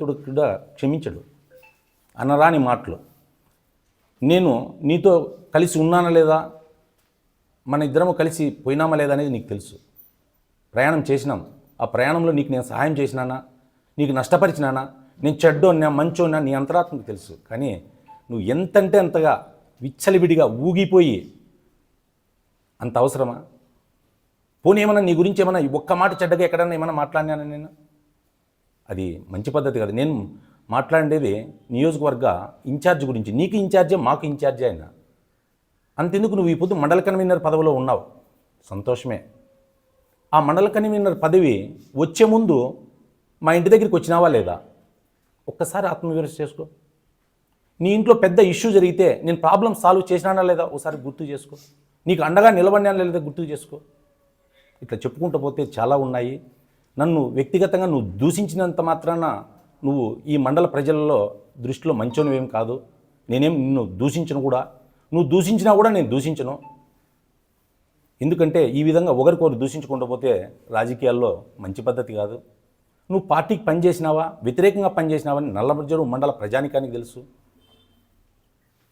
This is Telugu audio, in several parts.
భగవంతుడు కూడా క్షమించడు. అనరాని మాటలు. నేను నీతో కలిసి ఉన్నానా లేదా? మన ఇద్దరము కలిసి పోయినామా లేదా అనేది నీకు తెలుసు. ప్రయాణం చేసినాం. ఆ ప్రయాణంలో నీకు నేను సహాయం చేసినానా? నీకు నష్టపరిచినానా? నేను చెడ్డోన్నా మంచోన్నా నీ అంతరాత్మకు తెలుసు. కానీ నువ్వు ఎంతంటే అంతగా విచ్చలివిడిగా ఊగిపోయి అంత అవసరమా? పోనీ ఏమన్నా నీ గురించి ఏమన్నా ఒక్క మాట చెడ్డగా ఎక్కడన్నా ఏమన్నా మాట్లాడినానా నేను? అది మంచి పద్ధతి కాదు. నేను మాట్లాడేది నియోజకవర్గ ఇన్ఛార్జ్ గురించి. నీకు ఇన్ఛార్జే మాకు ఇన్ఛార్జే ఆయన అంతెందుకు నువ్వు ఈ పొద్దు మండల కన్వీనర్ పదవిలో ఉన్నావు? సంతోషమే. ఆ మండల కన్వీనర్ పదవి వచ్చే ముందు మా ఇంటి దగ్గరికి వచ్చినావా లేదా? ఒక్కసారి ఆత్మవిమర్శ చేసుకో. నీ ఇంట్లో పెద్ద ఇష్యూ జరిగితే నేను ప్రాబ్లం సాల్వ్ చేసినానా లేదా? ఒకసారి గుర్తు చేసుకో. నీకు అండగా నిలబడినా లేదా గుర్తు చేసుకో. ఇట్లా చెప్పుకుంటూ పోతే చాలా ఉన్నాయి. నన్ను వ్యక్తిగతంగా నువ్వు దూషించినంత మాత్రాన నువ్వు ఈ మండల ప్రజలలో దృష్టిలో మంచోనివేం కాదు. నేనేం నిన్ను దూషించను కూడా. నువ్వు దూషించినా కూడా నేను దూషించను. ఎందుకంటే ఈ విధంగా ఒకరికొకరు దూషించకుండా పోతే రాజకీయాల్లో మంచి పద్ధతి కాదు. నువ్వు పార్టీకి పనిచేసినావా వ్యతిరేకంగా పనిచేసినావా అని నల్లమర్జరు మండల ప్రజానికానికి తెలుసు.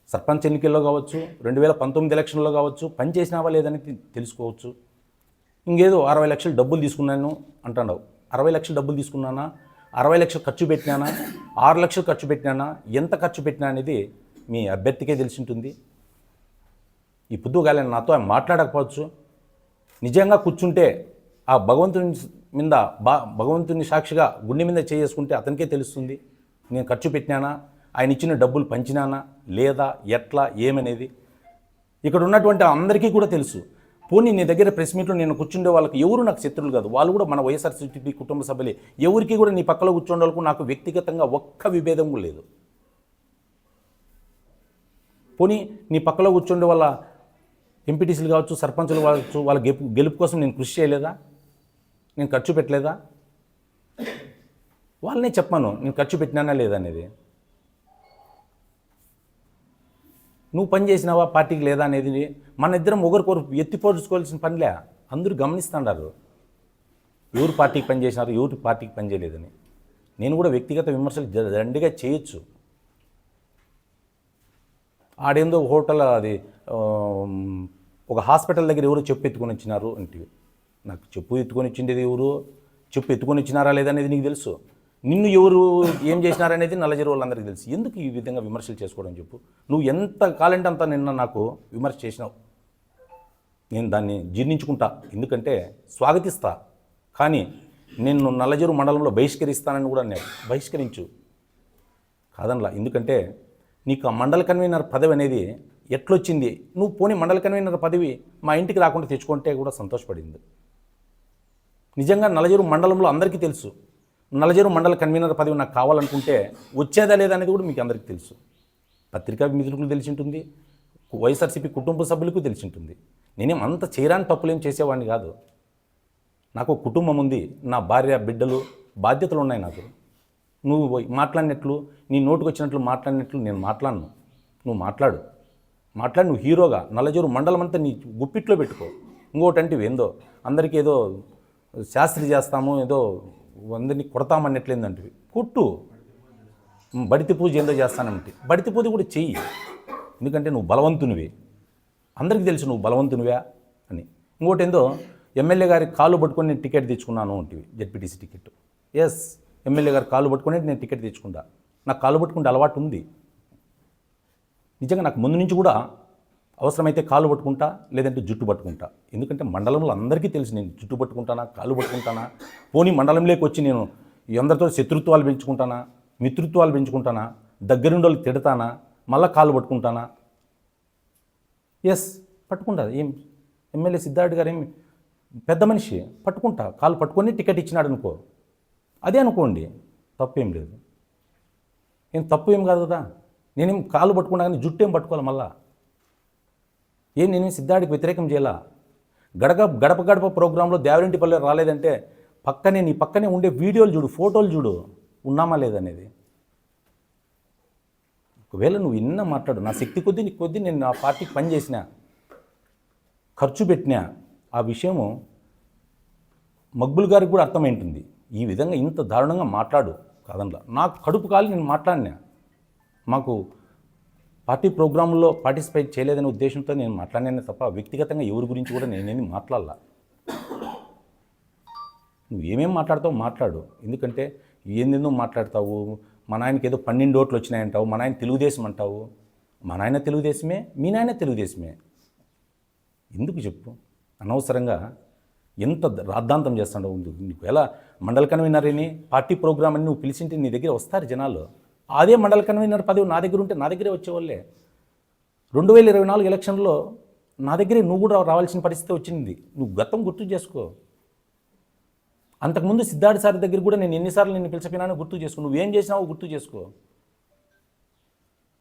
సర్పంచ్ ఎన్నికల్లో కావచ్చు రెండు వేల పంతొమ్మిది ఎలక్షన్లో కావచ్చు పనిచేసినావా లేదని తెలుసుకోవచ్చు. ఇంకేదో అరవై లక్షలు డబ్బులు తీసుకున్నాను అంటున్నావు. అరవై లక్షలు డబ్బులు తీసుకున్నానా? అరవై లక్షలు ఖర్చు పెట్టినానా? ఆరు లక్షలు ఖర్చు పెట్టినానా? ఎంత ఖర్చు పెట్టినా అనేది మీ అభ్యర్థికే తెలిసి ఉంటుంది ఈ పొద్దుగాలని నాతో ఆయన మాట్లాడకపోవచ్చు. నిజంగా కూర్చుంటే ఆ భగవంతుని మీద బా భగవంతుని సాక్షిగా గుండె మీద చేసుకుంటే అతనికే తెలుస్తుంది. నేను ఖర్చు పెట్టినానా? ఆయన ఇచ్చిన డబ్బులు పంచినానా? లేదా ఎట్లా? ఏమనేది? ఇక్కడ ఉన్నటువంటి అందరికీ కూడా తెలుసు. పోనీ నీ దగ్గర ప్రెస్ మీట్లో నేను కూర్చుండే వాళ్ళకి ఎవరు నాకు శత్రువులు కాదు. వాళ్ళు కూడా మన వైఎస్ఆర్సీపీ కుటుంబ సభ్యులే. ఎవరికి కూడా నీ పక్కలో కూర్చుండే వాళ్ళకు నాకు వ్యక్తిగతంగా ఒక్క విభేదం లేదు. పోనీ నీ పక్కలో కూర్చుండే వాళ్ళ ఎంపీటీసీలు కావచ్చు సర్పంచులు కావచ్చు వాళ్ళ గెలుపు గెలుపు కోసం నేను కృషి చేయలేదా? నేను ఖర్చు పెట్టలేదా? వాళ్ళనే చెప్పాను నేను ఖర్చు పెట్టినానా లేదా అనేది నువ్వు పని చేసినావా? పార్టీకి లేదా అనేది మన ఇద్దరం ఒకరికొరు ఎత్తిపోర్చుకోవాల్సిన పనిలే అందరూ గమనిస్తున్నారు ఎవరు పార్టీకి పని చేసినారు? ఎవరు పార్టీకి పని చేయలేదని. నేను కూడా వ్యక్తిగత విమర్శలు దండిగా చేయొచ్చు. ఆడేందో హోటల్ అది ఒక హాస్పిటల్ దగ్గర ఎవరు చెప్పు ఎత్తుకొని వచ్చినారు అంటే నాకు చెప్పు ఎత్తుకొని వచ్చిండేది ఎవరు? చెప్పు ఎత్తుకొని వచ్చినారా లేదనేది నీకు తెలుసు. నిన్ను ఎవరు ఏం చేసినారనేది నల్లజరి వాళ్ళందరికీ తెలుసు. ఎందుకు ఈ విధంగా విమర్శలు చేసుకోవడం చెప్పు? నువ్వు ఎంత కాలంటే అంత నిన్న నాకు విమర్శ చేసినావు? నేను దాన్ని జీర్ణించుకుంటా. ఎందుకంటే స్వాగతిస్తా. కానీ నేను నల్లజరు మండలంలో బహిష్కరిస్తానని కూడా నేను బహిష్కరించు. కాదనలా. ఎందుకంటే నీకు ఆ మండల కన్వీనర్ పదవి అనేది ఎట్లొచ్చింది? నువ్వు పోనీ మండల కన్వీనర్ పదవి మా ఇంటికి రాకుండా తెచ్చుకుంటే కూడా సంతోషపడింది. నిజంగా నలజరు మండలంలో అందరికీ తెలుసు. నలజరు మండల కన్వీనర్ పదవి నాకు కావాలనుకుంటే వచ్చేదా లేదా అనేది కూడా మీకు అందరికీ తెలుసు. పత్రికా మిత్రులకు తెలిసి ఉంటుంది వైఎస్ఆర్సీపీ కుటుంబ సభ్యులకు తెలిసి ఉంటుంది నేనేం అంత చేయరాని తప్పులేం చేసేవాడిని కాదు. నాకు ఒక కుటుంబం ఉంది నా భార్య బిడ్డలు బాధ్యతలు ఉన్నాయి నాకు. నువ్వు మాట్లాడినట్లు నీ నోటుకు వచ్చినట్లు మాట్లాడినట్లు నేను మాట్లాడను. నువ్వు మాట్లాడు. మాట్లాడి నువ్వు హీరోగా నల్లజోరు మండలం అంతా నీ గుప్పిట్లో పెట్టుకో. ఇంకోటి అంటే ఏందో అందరికీ ఏదో శాస్త్రి చేస్తాము ఏదో అందరినీ కొడతామన్నట్లేందంటివి. కొట్టు. బడితి పూజ ఏందో చేస్తానంటే. బడితి పూజ కూడా చెయ్యి. ఎందుకంటే నువ్వు బలవంతునివే. అందరికీ తెలుసు నువ్వు బలవంతునివా అని. ఇంకోటి ఏందో ఎమ్మెల్యే గారి కాలు పట్టుకొని నేను టికెట్ తెచ్చుకున్నాను అంటివి జడ్పీటీసీ టికెట్. ఎస్ ఎమ్మెల్యే గారు కాలు పట్టుకొని నేను టికెట్ తెచ్చుకుంటా. నాకు కాలు పట్టుకుంటే అలవాటు ఉంది. నిజంగా నాకు ముందు నుంచి కూడా అవసరమైతే కాలు పట్టుకుంటా లేదంటే జుట్టు పట్టుకుంటా. ఎందుకంటే మండలంలో అందరికీ తెలుసు నేను జుట్టు పట్టుకుంటానా కాలు పట్టుకుంటానా. పోనీ మండలంలోకి వచ్చి నేను అందరితో శత్రుత్వాలు పెంచుకుంటానా మిత్రుత్వాలు పెంచుకుంటానా దగ్గరుండి వాళ్ళు తిడతానా మళ్ళీ కాలు పట్టుకుంటానా? ఎస్ పట్టుకుంటా. ఏం ఎమ్మెల్యే సిద్ధార్థ్ గారు ఏం పెద్ద మనిషి పట్టుకుంటా. కాలు పట్టుకొని టికెట్ ఇచ్చినాడు అనుకో. అదే అనుకోండి తప్పేం లేదు. ఏం తప్పు ఏం కాదు కదా. నేనేం కాలు పట్టుకున్నా కానీ జుట్టు ఏం పట్టుకోవాలి మళ్ళా? ఏం నేను సిద్ధాడికి వ్యతిరేకం చేయాలా? గడగ గడప గడప ప్రోగ్రాంలో దేవరింటిపల్లి రాలేదంటే పక్కనే నీ పక్కనే ఉండే వీడియోలు చూడు ఫోటోలు చూడు ఉన్నామా లేదనేది. ఒకవేళ నువ్వు ఇన్న మాట్లాడు నా శక్తి కొద్దీ నీ కొద్దీ నేను నా పార్టీకి పనిచేసిన ఖర్చు పెట్టినా ఆ విషయము మక్బుల్ గారికి కూడా అర్థమైంటుంది. ఈ విధంగా ఇంత దారుణంగా మాట్లాడు కాదనలా. నాకు కడుపు కాలి నేను మాట్లాడినా. మాకు పార్టీ ప్రోగ్రాంలో పార్టిసిపేట్ చేయలేదనే ఉద్దేశంతో నేను మాట్లాడినానే తప్ప వ్యక్తిగతంగా ఎవరి గురించి కూడా నేనేమి మాట్లాడాల. నువ్వు ఏమేమి మాట్లాడతావు మాట్లాడు. ఎందుకంటే ఏందేందో మాట్లాడతావు? మా నాయనకి ఏదో పన్నెండు ఓట్లు వచ్చినాయంటావు మా నాయన తెలుగుదేశం అంటావు. మా నాయన తెలుగుదేశమే మీ నాయన తెలుగుదేశమే. ఎందుకు చెప్పు? అనవసరంగా ఎంత రాద్ధాంతం చేస్తాడో నీకు ఎలా మండల కన్వీనర్ని పార్టీ ప్రోగ్రామ్ అని నువ్వు పిలిచింటే నీ దగ్గర వస్తారు జనాలు. అదే మండల కన్వీనర్ పదవి నా దగ్గర ఉంటే నా దగ్గరే వచ్చేవాళ్ళే. రెండు వేల ఇరవై నాలుగు ఎలక్షన్లో నా దగ్గరే నువ్వు కూడా రావాల్సిన పరిస్థితి వచ్చింది. నువ్వు గతం గుర్తు చేసుకో. అంతకుముందు సిద్ధార్థ సార్ దగ్గర కూడా నేను ఎన్నిసార్లు నిన్ను పిలిచిపోయినానో గుర్తు చేసుకో. నువ్వేం చేసినావో గుర్తు చేసుకో.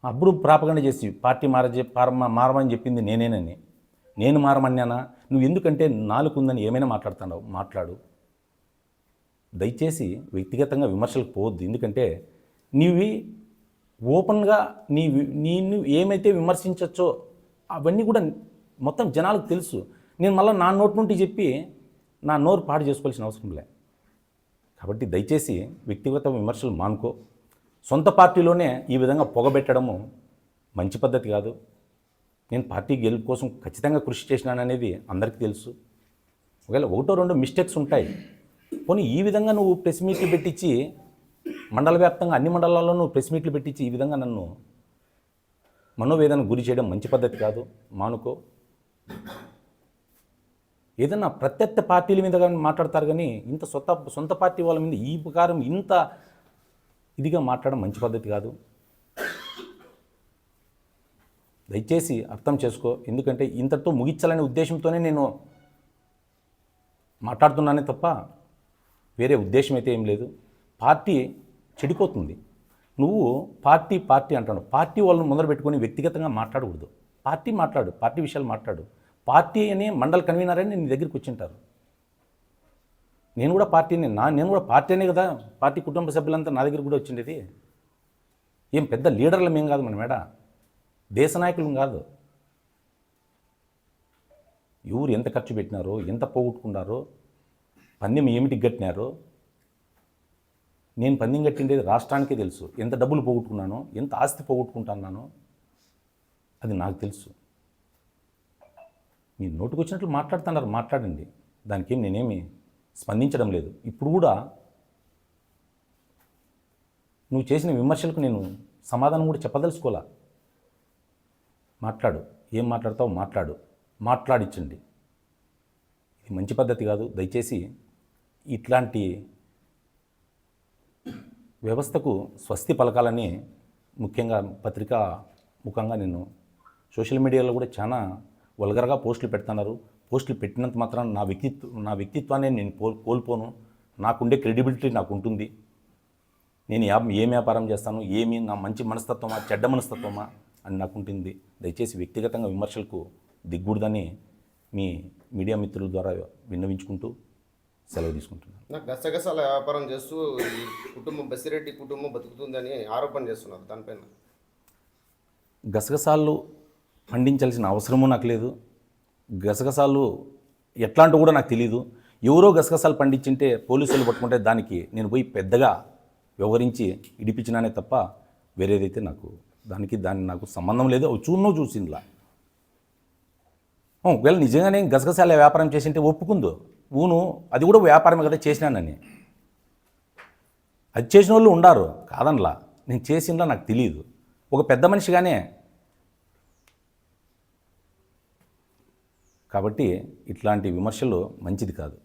అప్పుడు ప్రాపగండ చేసి పార్టీ మారజే పారమ మారమని చెప్పింది నేనేనని. నేను మారమన్నానా? నువ్వు ఎందుకంటే నాలుగు ఉందని ఏమైనా మాట్లాడుతున్నావు? మాట్లాడు. దయచేసి వ్యక్తిగతంగా విమర్శలకు పోవద్దు. ఎందుకంటే నీవి ఓపెన్గా నీ నేను ఏమైతే విమర్శించవచ్చో అవన్నీ కూడా మొత్తం జనాలకు తెలుసు. నేను మళ్ళీ నా నోటి నుండి చెప్పి నా నోరు పాడు చేసుకోవాల్సిన అవసరం లే. కాబట్టి దయచేసి వ్యక్తిగత విమర్శలు మానుకో. సొంత పార్టీలోనే ఈ విధంగా పొగబెట్టడము మంచి పద్ధతి కాదు. నేను పార్టీ గెలుపు కోసం ఖచ్చితంగా కృషి చేసినాననేది అందరికీ తెలుసు. ఒకవేళ ఒకటో రెండో మిస్టేక్స్ ఉంటాయి. పోనీ ఈ విధంగా నువ్వు ప్రెస్ మీట్లు పెట్టించి మండల వ్యాప్తంగా అన్ని మండలాల్లోనూ ప్రెస్ మీట్లు పెట్టించి ఈ విధంగా నన్ను మనోవేదన గురి చేయడం మంచి పద్ధతి కాదు. మానుకో. ఏదన్నా ప్రత్యర్థ పార్టీల మీద కానీ మాట్లాడతారు కానీ ఇంత సొంత సొంత పార్టీ వాళ్ళ మీద ఈ ప్రకారం ఇంత ఇదిగా మాట్లాడడం మంచి పద్ధతి కాదు. దయచేసి అర్థం చేసుకో. ఎందుకంటే ఇంతటితో ముగించాలనే ఉద్దేశంతోనే నేను మాట్లాడుతున్నానే తప్ప వేరే ఉద్దేశం అయితే ఏం లేదు. పార్టీ చెడిపోతుంది. నువ్వు పార్టీ పార్టీ అంటాను. పార్టీ వాళ్ళని మొదలు పెట్టుకొని వ్యక్తిగతంగా మాట్లాడకూడదు. పార్టీ మాట్లాడు పార్టీ విషయాలు మాట్లాడు. పార్టీ అని మండల కన్వీనర్ అని నీ దగ్గరికి వచ్చింటారు. నేను కూడా పార్టీని నా నేను కూడా పార్టీనే కదా. పార్టీ కుటుంబ సభ్యులంతా నా దగ్గర కూడా వచ్చిండేది. ఏం పెద్ద లీడర్లం ఏం కాదు మన మేడ. దేశ నాయకులం కాదు. ఎవరు ఎంత ఖర్చు పెట్టినారో ఎంత పోగొట్టుకున్నారో పందెం ఏమిటి గట్టినారో నేను పందెం కట్టిండేది రాష్ట్రానికే తెలుసు. ఎంత డబ్బులు పోగొట్టుకున్నానో ఎంత ఆస్తి పోగొట్టుకుంటున్నానో అది నాకు తెలుసు. మీరు నోటుకు వచ్చినట్లు మాట్లాడుతున్నారు మాట్లాడండి. దానికి ఏం నేనేమి స్పందించడం లేదు. ఇప్పుడు కూడా నువ్వు చేసిన విమర్శలకు నేను సమాధానం కూడా చెప్పదలుచుకోలే. మాట్లాడు. ఏం మాట్లాడతావు మాట్లాడు. మాట్లాడించండి ఇది మంచి పద్ధతి కాదు. దయచేసి ఇట్లాంటి వ్యవస్థకు స్వస్తి పలకాలని ముఖ్యంగా పత్రికా ముఖంగా నేను సోషల్ మీడియాలో కూడా చాలా వల్గరగా పోస్టులు పెడుతున్నారు. పోస్టులు పెట్టినంత మాత్రం నా వ్యక్తిత్వ నా వ్యక్తిత్వాన్ని నేను పో కోల్పోను. నాకుండే క్రెడిబిలిటీ నాకు ఉంటుంది నేను ఏం వ్యాపారం చేస్తాను? ఏమి? నా మంచి మనస్తత్వమా? చెడ్డ మనస్తత్వమా? అని నాకు ఉంటుంది దయచేసి వ్యక్తిగతంగా విమర్శలకు దిగ్గూడదని మీ మీడియా మిత్రుల ద్వారా విన్నవించుకుంటూ సెలవు తీసుకుంటున్నాను. నాకు గసగసాల వ్యాపారం చేస్తూ ఈ కుటుంబం బసిరెడ్డి కుటుంబం బతుకుతుందని ఆరోపణ చేస్తున్నారు దానిపైన గసగసాలు పండించాల్సిన అవసరము నాకు లేదు. గసగసాలు ఎట్లాంటి కూడా నాకు తెలియదు ఎవరో గసగసాలు పండించింటే పోలీసులు పట్టుకుంటే దానికి నేను పోయి పెద్దగా వ్యవహరించి ఇడిపించినానే తప్ప వేరేదైతే నాకు దానికి దాని నాకు సంబంధం లేదు. అవి చూన్నో చూసిందిలా ఒకవేళ నిజంగానే గసగసాల వ్యాపారం చేసింటే ఒప్పుకుందో? ఊను అది కూడా వ్యాపారమే కదా చేసినానని అది చేసిన వాళ్ళు ఉండారు కాదనలా. నేను చేసిందా నాకు తెలియదు ఒక పెద్ద మనిషిగానే. కాబట్టి ఇట్లాంటి విమర్శలు మంచిది కాదు.